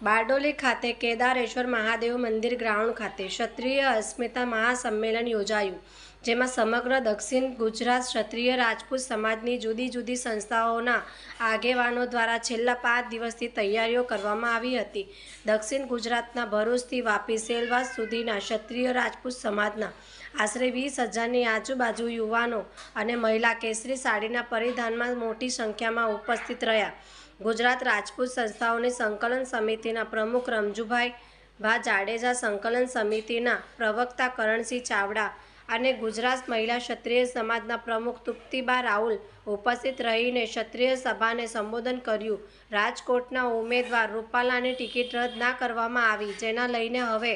બારડોલી ખાતે કેદારેશ્વર મહાદેવ મંદિર ગ્રાઉન્ડ ખાતે ક્ષત્રિય અસ્મિતા મહાસંમેલન યોજાયું, જેમાં સમગ્ર દક્ષિણ ગુજરાત ક્ષત્રિય રાજપૂત સમાજની જુદી જુદી સંસ્થાઓના આગેવાનો દ્વારા છેલ્લા પાંચ દિવસથી તૈયારીઓ કરવામાં આવી હતી. દક્ષિણ ગુજરાતના ભરૂચથી વાપી સેલવાસ સુધીના ક્ષત્રિય રાજપૂત સમાજના આશરે વીસ હજારની આજુબાજુ યુવાનો અને મહિલા કેસરી સાડીના પરિધાનમાં મોટી સંખ્યામાં ઉપસ્થિત રહ્યા. ગુજરાત રાજપૂત સંસ્થાઓની સંકલન સમિતિના પ્રમુખ રમજુભાઈ ભા જાડેજા સંકલન સમિતિના પ્રવક્તા કરણસિંહ ચાવડા અને ગુજરાત મહિલા ક્ષત્રિય સમાજના પ્રમુખ તુપ્તિબા રાહુલ ઉપસ્થિત રહીને ક્ષત્રિય સભાને સંબોધન કર્યું. રાજકોટના ઉમેદવાર રૂપાલાની ટિકિટ રદ ના કરવામાં આવી, જેના લઈને હવે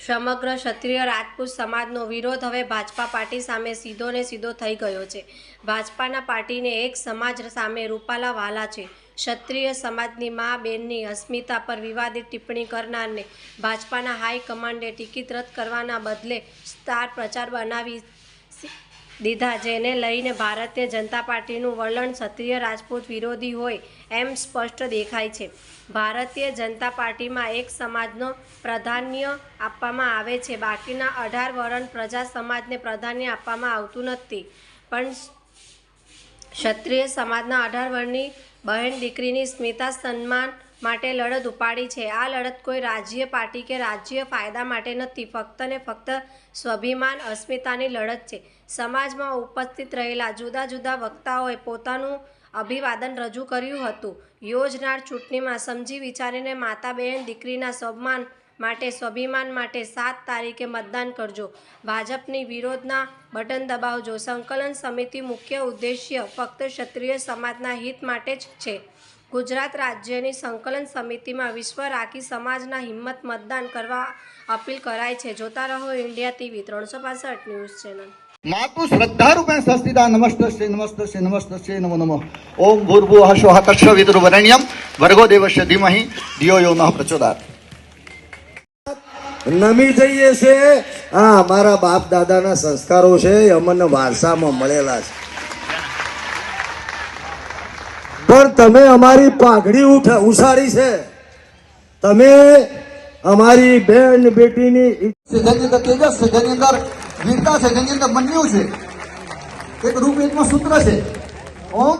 સમગ્ર ક્ષત્રિય રાજપૂત સમાજનો વિરોધ હવે ભાજપા પાર્ટી સામે સીધો ને સીધો થઈ ગયો છે. ભાજપાના પાર્ટીને એક સમાજ સામે રૂપાલા વાલા છે. ક્ષત્રિય સમાજની મા બેનની અસ્મિતા પર વિવાદિત ટિપ્પણી કરનારને ભાજપાના હાઈકમાન્ડે ટિકિટ રદ કરવાના બદલે સ્ટાર પ્રચાર બનાવી દીધા, જેને લઈને ભારતીય જનતા પાર્ટીનું વલણ ક્ષત્રિય રાજપૂત વિરોધી હોય એમ સ્પષ્ટ દેખાય છે. ભારતીય જનતા પાર્ટીમાં એક સમાજનો પ્રાધાન્ય આપવામાં આવે છે. બાકીના અઢાર વરણ પ્રજા સમાજને પ્રાધાન્ય આપવામાં આવતું નથી. પણ ક્ષત્રિય સમાજના અઢાર વર્ષની બહેન દીકરીની સ્મિતા સન્માન માટે લડત ઉપાડી છે. આ લડત કોઈ રાજ્ય પાર્ટી કે રાજ્ય ફાયદા માટે નથી, ફક્ત ને ફક્ત સ્વાભિમાન અસ્મિતાની લડત છે. સમાજમાં ઉપસ્થિત રહેલા જુદા જુદા વક્તાઓએ પોતાનું અભિવાદન રજૂ કર્યું હતું. યોજનાર ચૂંટણીમાં સમજી વિચારીને માતા બહેન દીકરીના સન્માન માટે સ્વાભિમાન માટે સાત તારીખે મતદાન કરજો. ભાજપની વિરોધના બટન દબાવજો. સંકલન સમિતિ મુખ્ય ઉદ્દેશ્ય ફક્ત ક્ષત્રિય સમાજના હિત માટે જ છે. ગુજરાત રાજ્યની સંકલન સમિતિમાં વિશ્વ રાખી સમાજના હિંમત મતદાન કરવા અપીલ કરાય છે. જોતા રહો ઇન્ડિયા ટીવી ત્રણસો ન્યૂઝ ચેનલ. માતુ શ્રદ્ધારૂપેણ સંસ્થિતા શ્રી નમસ્તસ્ય શ્રી નમો નમઃ. ઓમ ભૂર્ભુવઃ સ્વઃ તત્સવિતુર્વરેણ્યં ભર્ગો દેવસ્ય ધીમહિ. ધિયો યો નઃ પ્રચોદયાત નમી જઈએ છે. આ અમારા બાપ દાદાના સંસ્કારો છે, એ અમને વારસામાં મળેલા છે. પણ તમે અમારી પાઘડી ઉઠ ઉછાળી છે. તમે અમારી બેન બેટીની જેની અંદર તેજસ છે અંદર વીરતા છે જેની અંદર બન્યું છે. એક રૂપ એકમાં સૂત્ર છે. ઓમ